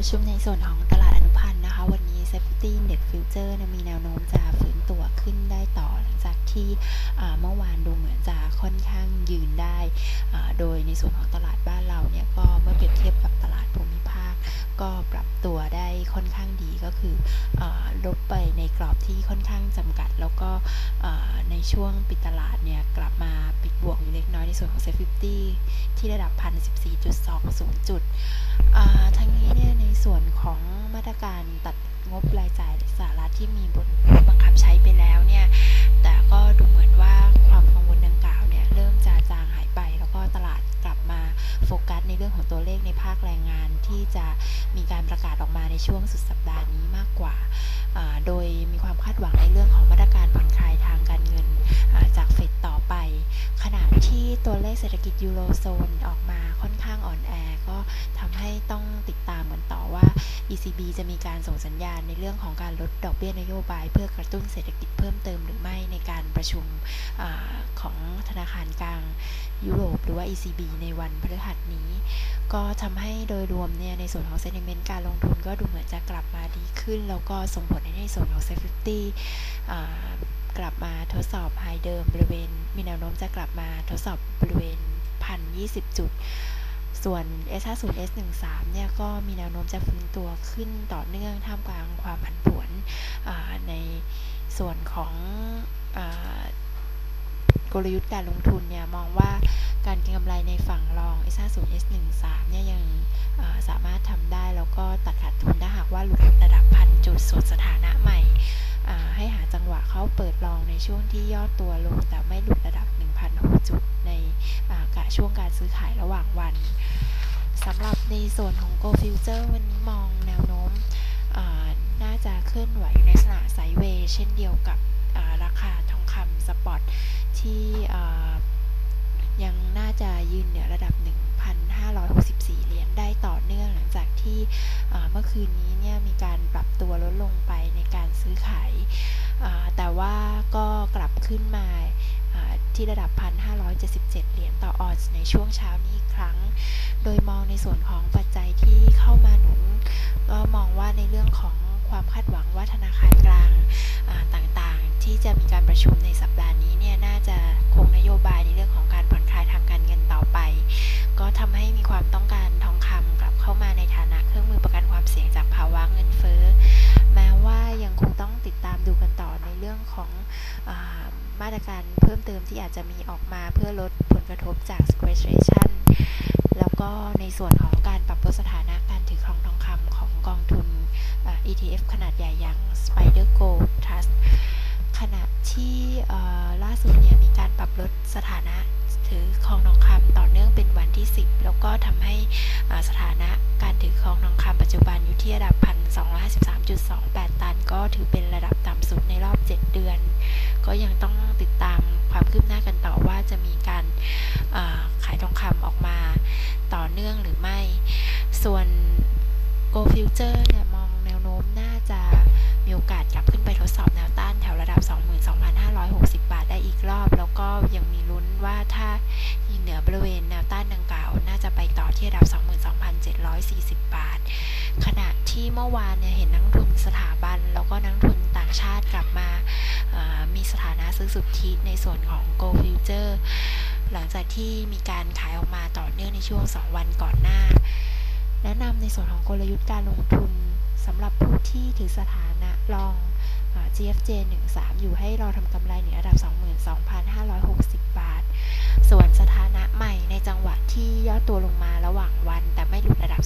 ประชุมในส่วนของตลาดอนุพันธ์นะคะ วันนี้ Safety Index Future มีแนวโน้มจะฟื้นตัวขึ้นได้ต่อหลังจากที่เมื่อวานดูเหมือนจะค่อนข้างยืนได้ โดยในส่วนของตลาดบ้านเราเนี่ยก็เมื่อเปรียบเทียบกับตลาดภูมิภาค ก็ปรับตัวได้ค่อนข้าง ก็คืออลบไปในกรอบที่ค่อนข้างจำกัด แล้วก็ในช่วงปิดตลาดเนี่ยกลับมาปิดบวกอยู่เล็กน้อยในส่วนของ Safety ที่ระดับ 1,014.20 จุดทั้งนี้เนี่ยในส่วนของมาตรการตัดงบรายจ่ายสารัฐที่มีบทบังคับใช้ไปแล้วเนี่ย แต่ก็ดูเหมือนว่าความกังวลดัง โฟกัสในเรื่องของตัวเลขในภาคแรงงานที่จะมีการประกาศออกมาในช่วงสุดสัปดาห์นี้มากกว่า โดยมีความคาดหวังในเรื่องของมาตรการผ่อนคลายทางการเงินจากเฟดต่อไป ขณะที่ตัวเลขเศรษฐกิจยูโรโซนออกมาค่อนข้างอ่อนแอ ก็ ECB จะมีการส่งสัญญาณในเรื่องของการลดดอกเบี้ยนโยบาย เพื่อกระตุ้นเศรษฐกิจเพิ่มเติมหรือไม่ในการประชุมอของธนาคารกลางยุโรปหรือว่า ECB ในวันพฤหัสนี้ ก็ทำให้โดยรวมเนี่ยในส่วนของเซนิเมนต์การลงทุนก็ดูเหมือนจะกลับมาดีขึ้น แล้วก็ส่งผลให้ในส่วนของ Safety กลับมาทดสอบไฮเดิมบริเวณ มีแนวโน้มจะกลับมาทดสอบ บริเวณ1,020 จุด ส่วน S50 S13 เนี่ยก็มีแนวโน้มจะฟื้นตัวขึ้นต่อเนื่องท่ามกลางความผันผวนในส่วนของกลยุทธ์การลงทุนเนี่ยมองว่าการเก็งกำไรในฝั่งรอง S50 S13 เนี่ยยังสามารถทำได้ แล้วก็ตัดขาดทุนถ้าหากว่าหลุดระดับพันจุดส่วนสถานะใหม่ให้หาจังหวะเข้าเปิดลองในช่วงที่ย่อตัวลงแต่ไม่หลุดระดับ1,006จุด กะช่วงการซื้อขายระหว่างวันสำหรับในส่วนของ Go Future วันนี้มองแนวโน้มน่าจะเคลื่อนไหวในลักษณะไซด์เวย์เช่นเดียวกับราคาทองคำสปอตที่ยังน่าจะยืนเหนือระดับ 1,564 เหรียญได้ต่อเนื่องหลังจากที่เมื่อคืนนี้เนี่ยมีการปรับตัวลดลงไปในการซื้อขายแต่ว่าก็กลับขึ้นมา ที่ระดับ 1,577 เหรียญต่อออนซ์ในช่วงเช้านี้อีกครั้ง โดยมองในส่วนของปัจจัยที่เข้ามาหนุน ก็มองว่าในเรื่องของความคาดหวังว่าธนาคารกลางต่างๆ ที่จะมีการประชุมในสัปดาห์นี้เนี่ยน่าจะคงนโยบายในเรื่องของการผ่อนคลายทางการเงินต่อไป ก็ทำให้มีความต้องการทองคำกลับเข้ามาในฐานะเครื่องมือประกันความเสี่ยงจากภาวะเงินเฟ้อ แม้ว่ายังคงต้องติดตามดูกันต่อในเรื่องของอมาตรการ ที่อาจจะมีออกมาเพื่อลดผลกระทบจาก sequestration แล้วก็ในส่วนของการปรับลดสถานะการถือครองทองคำของกองทุน ETF ขนาดใหญ่อย่าง Spider Gold Trust ขณะที่ล่าสุดเนี่ยมีการปรับลดสถานะถือครองทองคำต่อเนื่องเป็นวันที่ 10 แล้วก็ทำให้สถานะการถือครองทองคำปัจจุบันอยู่ที่ระดับ 1,253.28 ตัน ก็ถือเป็นระดับต่ำสุด ซื้อสุทธิในส่วนของ Go Future หลังจากที่มีการขายออกมาต่อเนื่องในช่วง 2 วันก่อนหน้า แนะนำในส่วนของกลยุทธ์การลงทุนสำหรับผู้ที่ถือสถานะลอง GFJ 13 อยู่ให้รอทำกำไรในระดับ 22,560 บาท ส่วนสถานะใหม่ในจังหวะที่ย่อตัวลงมาระหว่างวัน แต่ไม่หลุดระดับ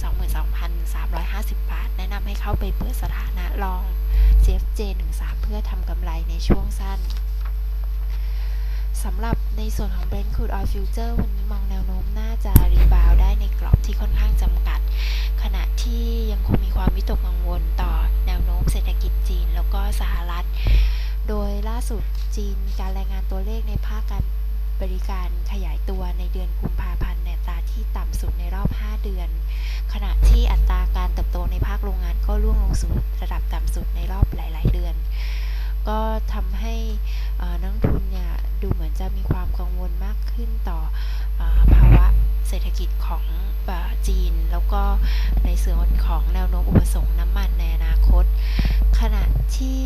22,350 บาท แนะนำให้เข้าไปเปิดสถานะลอง GFJ 13 เพื่อทำกำไรในช่วงสั้น สำหรับในส่วนของ Brent Crude Oil Future วันนี้มองแนวโน้มน่าจะรีบาวได้ในกรอบที่ค่อนข้างจำกัด ขณะที่ยังคงมีความวิตกกังวลต่อแนวโน้มเศรษฐกิจจีน แล้วก็สหรัฐ โดยล่าสุดจีนการรายงานตัวเลขในภาคการบริการขยายตัวในเดือนกุมภาพันธ์ในตาที่ต่ำสุดในรอบ 5 เดือน ขณะที่อัตราการเติบโตในภาคโรงงานก็ร่วงลงสู่ระดับต่ำสุดในรอบหลาย ๆ เดือน ก็ทำให้ ขึ้นต่ออภาวะเศรษฐกิจของจีน แล้วก็ก็ในส่วนของแนวโน้มอุปสงค์น้ำมันในอนาคต ขณะที่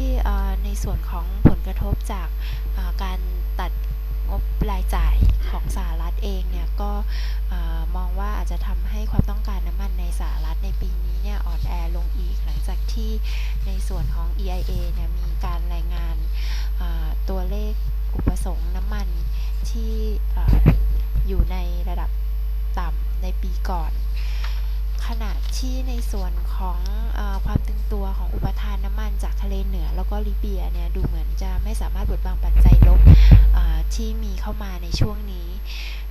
ในส่วนของผลกระทบจากการตัดงบรายจ่ายของสหรัฐเองเนี่ยก็มองว่าอาจจะทำให้ความต้องการน้ำมันในสหรัฐในปีนี้เนี่ยอ่อนแอลงอีกหลังจากที่ในส่วนของ EIA เนี่ยมีการรายงานตัวเลขอุปสงค์น้ำมันที่อยู่ในระดับต่ำในปีก่อน ขณะ ที่ในส่วนของอความตึงตัวของอุปทานน้ำมันจากทะเลเหนือ แล้วก็ลิเบียเนี่ยดูเหมือนจะไม่สามารถบดบังปัจจัยลบที่มีเข้ามาในช่วงนี้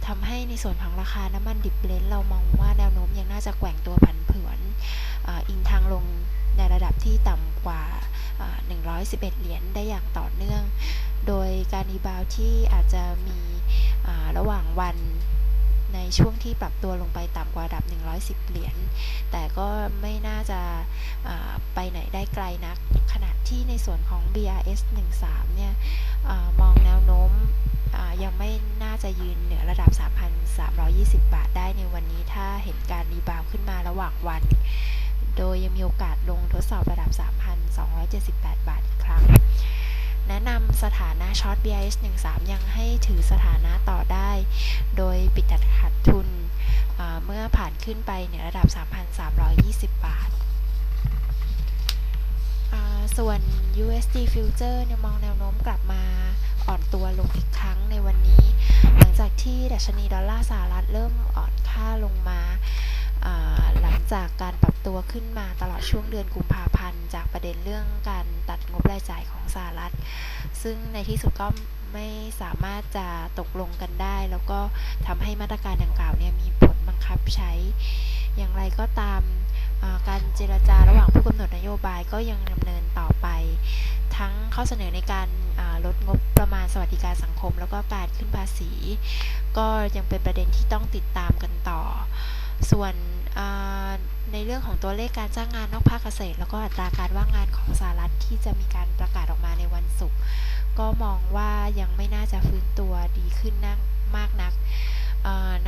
ทำให้ในส่วนของราคาน้ำมันดิบเลนเรามองว่าแนวโน้มยังน่าจะแกว่งตัวผันผวนอิงทางลงในระดับที่ต่ำกว่า 111 เหรียญได้อย่างต่อเนื่อง โดยการรีบาวที่อาจจะมีระหว่างวัน ในช่วงที่ปรับตัวลงไปต่ำกว่าระดับ 110 เหรียญ แต่ก็ไม่น่าจะไปไหนได้ไกลนัก ขณะที่ในส่วนของ BRS 13 เนี่ยอมองแนวโน้มยังไม่น่าจะยืนเหนือระดับ 3,320 บาทได้ในวันนี้ถ้าเห็นการรีบาวขึ้นมาระหว่างวัน โดยยังมีโอกาสลงทดสอบระดับ 3,278 บาทอีกครั้ง แนะนำสถานะช็อต BIS 13 ยังให้ถือสถานะต่อได้ โดยปิดตัดขาดทุนเมื่อผ่านขึ้นไปเหนือระดับ 3,320 บาท ส่วน USD Future เนี่ยมองแนวโน้มกลับมาอ่อนตัวลงอีกครั้งในวันนี้ หลังจากที่ดัชนีดอลลาร์สหรัฐเริ่มอ่อนค่าลงมาหลังจากการปรับตัวขึ้นมาตลอดช่วงเดือนกุมภาพันธ์ จากประเด็นเรื่องการ ตัดงบรายจ่ายของสหรัฐ ซึ่งในที่สุดก็ไม่สามารถจะตกลงกันได้ แล้วก็ทำให้มาตรการดังกล่าวเนี่ยมีผลบังคับใช้ อย่างไรก็ตามการเจรจาระหว่างผู้กำหนดนโยบายก็ยังดำเนินต่อไป ทั้งข้อเสนอในการลดงบประมาณสวัสดิการสังคม แล้วก็การขึ้นภาษี ก็ยังเป็นประเด็นที่ต้องติดตามกันต่อ ส่วน ในเรื่องของตัวเลขการจ้างงานนอกภาคเกษตร แล้วก็อัตราการว่างงานของสหรัฐที่จะมีการประกาศออกมาในวันศุกร์ก็มองว่ายังไม่น่าจะฟื้นตัวดีขึ้นนักมากนัก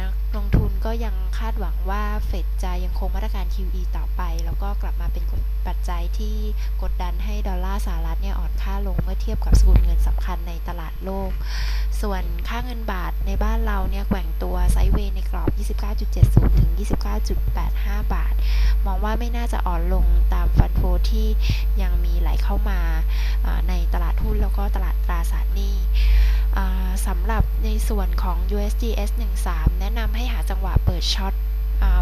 นักลงทุนก็ยังคาดหวังว่าเฟดจะยังคงมาตรการ QE ต่อไป แล้วก็กลับมาเป็นปัจจัยที่กดดันให้ดอลลาร์สหรัฐเนี่ยอ่อนค่าลงเมื่อเทียบกับสกุลเงินสำคัญในตลาดโลก ส่วนค่าเงินบาทในบ้านเราเนี่ยแกว่งตัวไซด์เวย์ในกรอบ 29.70 ถึง 29.85 บาท มองว่าไม่น่าจะอ่อนลงตามฟันโฟที่ยังมีไหลเข้ามาในตลาดหุ้นแล้วก็ตลาดตราสารหนี้ สำหรับในส่วนของ USDS 13 แนะนำให้หาจังหวะเปิดช็อต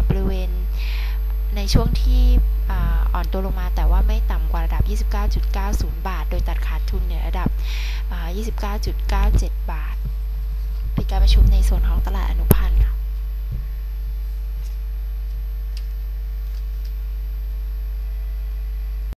บริเวณในช่วงที่อ่อนตัวลงมาแต่ว่าไม่ต่ำกว่าระดับ 29.90 บาท โดยตัดขาดทุนเหนือระดับ 29.97 บาท ปิดการประชุมในส่วนของตลาดอนุพันธ์